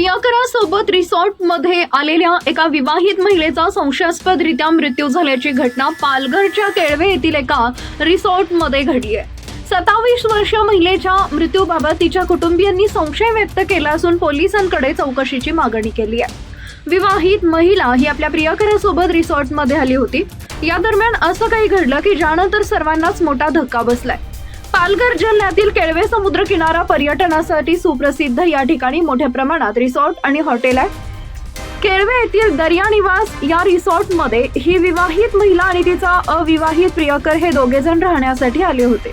प्रियकरासोबत रिसॉर्टमध्ये आलेल्या एका विवाहित महिलेचा संशयास्पदरित्या मृत्यू झाल्याची घटना पालघरच्या केळवे येथील एका रिसॉर्टमध्ये घडली आहे. सत्तावीस वर्ष महिलेच्या मृत्यूबाबत तिच्या कुटुंबियांनी संशय व्यक्त केला असून पोलिसांकडे चौकशीची मागणी केली आहे. विवाहित महिला ही आपल्या प्रियकरासोबत रिसॉर्टमध्ये आली होती. या दरम्यान असं काही घडलं की ज्यानंतर सर्वांनाच मोठा धक्का बसलाय. पालघर जिल्ह्यातील केळवे समुद्र किनारा पर्यटनासाठी सुप्रसिद्ध या ठिकाणी मोठ्या प्रमाणात रिसॉर्ट आणि हॉटेल आहे केळवे येथील दर्या निवास या रिसॉर्टमध्ये ही विवाहित महिला आणि तिचा अविवाहित प्रियकर हे दोघे जण राहण्यासाठी आले होते.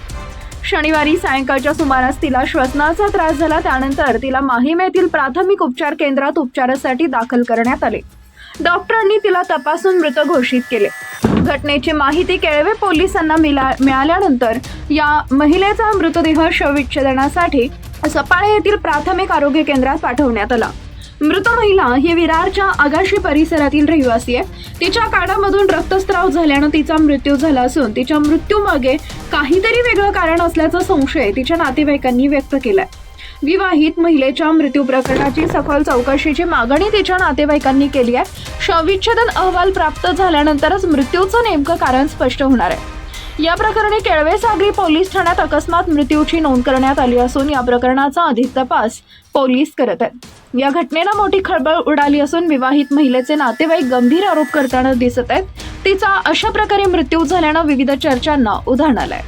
शनिवारी सायंकाळच्या सुमारास तिला श्वसनाचा त्रास झाला त्यानंतर तिला माहीम येथील प्राथमिक उपचार केंद्रात उपचारासाठी दाखल करण्यात आले. डॉक्टरांनी तिला तपासून मृत घोषित केले. घटनेची माहिती केळवे पोलिसांना मिला मिळाल्यानंतर या महिलेचा मृतदेह शवविच्छेदनासाठी सपाळे येथील प्राथमिक आरोग्य केंद्रात पाठवण्यात आला. मृत महिला ही विरारच्या आगाशी परिसरातील रहिवासी आहे. तिच्या काळामधून रक्तस्राव झाल्यानं तिचा मृत्यू झाला असून तिच्या मृत्यूमागे काहीतरी वेगळं कारण असल्याचा संशय तिच्या नातेवाईकांनी व्यक्त केलाय. विवाहित महिलेच्या मृत्यू प्रकरणाची सखोल चौकशीची मागणी तिच्या नातेवाईकांनी केली आहे. शवविच्छेदन अहवाल प्राप्त झाल्यानंतरच मृत्यूचं नेमकं कारण स्पष्ट होणार आहे. या प्रकरणी केळवे सागरी पोलीस ठाण्यात अकस्मात मृत्यूची नोंद करण्यात आली असून या प्रकरणाचा अधिक तपास पोलीस करत आहेत. या घटनेला मोठी खळबळ उडाली असून विवाहित महिलेचे नातेवाईक गंभीर आरोप करताना दिसत आहेत. तिचा अशा प्रकारे मृत्यू झाल्यानं विविध चर्चांना उधाण आलंय.